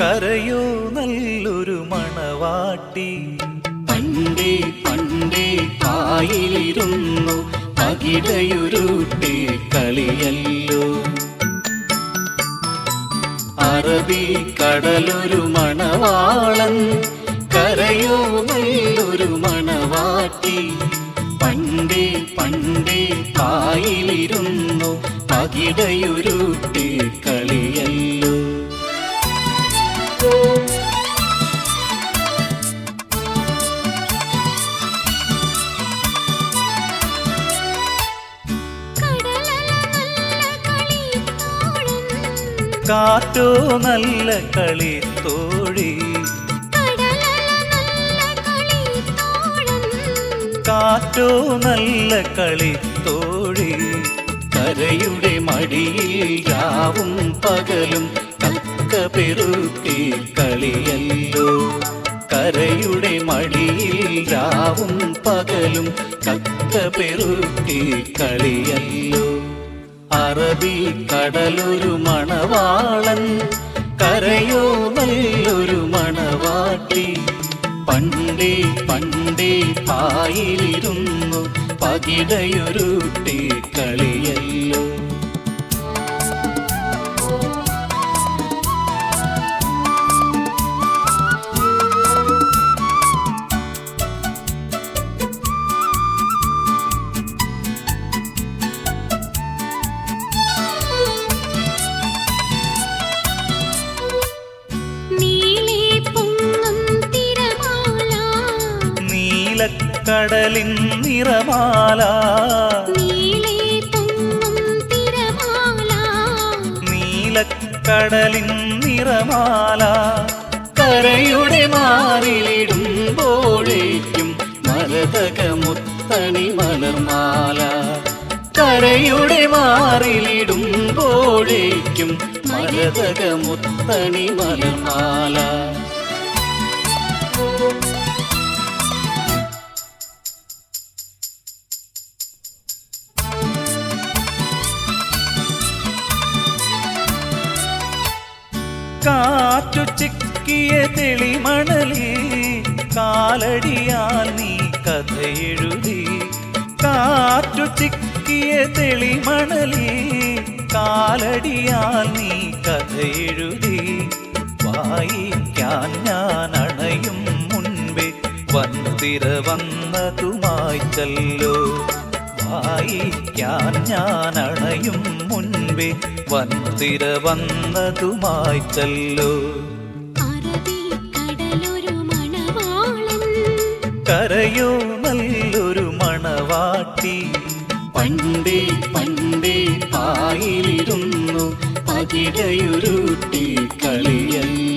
കരയോ നല്ലൊരു മണവാട്ടി. പണ്ടേ പണ്ടേ കായിലിരുന്നു പകിടയുരുട്ടി കളിയല്ലോ. അറബി കടലൊരു മണവാളൻ കരയോ നല്ലൊരു മണവാട്ടി. പണ്ടേ പണ്ടേ കായിലിരുന്നു പകിടയുരുട്ടി കളിയല്ലോ. കാറ്റോ നല്ല കളി തോഴി കാറ്റോ നല്ല കളി തോഴി കരയുടെ മടിയിൽ രാവും പകലും കക്ക പെറുക്കി കളിയല്ലോ. കരയുടെ മടിയിൽ രാവും പകലും കക്ക പെറുക്കി കളിയല്ലോ. അറബി കടലൊരു മണവാളൻ കരയോ നല്ലൊരു മണവാട്ടി. പണ്ടേ പണ്ടേ പായിലിരുന്നു പകിടയൊരുട്ടി കളിയല്ലോ. നീലക്കടലിൻ നിറമാല. കടലിൻ നിറമാല. കരയുടെ മാറിലിടുമ്പോഴേക്കും മരതക മുത്തണി മലർമാല. കരയുടെ മാറിലിടുമ്പോഴേക്കും മരതക മുത്തണി മലർമാല. കാറ്റു ചിക്കിയ തെളിമണലി കാലടിയാൽ നീ കഥയെഴുതി. കാറ്റു ചിക്കിയ തെളിമണലി കാലടിയാൽ നീ കഥയെഴുതി. വായിക്കാൻ ഞാൻ അണയും മുൻപേ വന്നിര വന്നതുമായി വായിക്കാൻ ഞാൻ അണയും മുൻപേ വന്തിര വന്നതുമായി ചെല്ലു കരയോ നല്ലൊരു മണവാട്ടി. പണ്ടേ പണ്ടേ പായിലിരുന്നു പകിടയുരുട്ടി കളിയല്ല.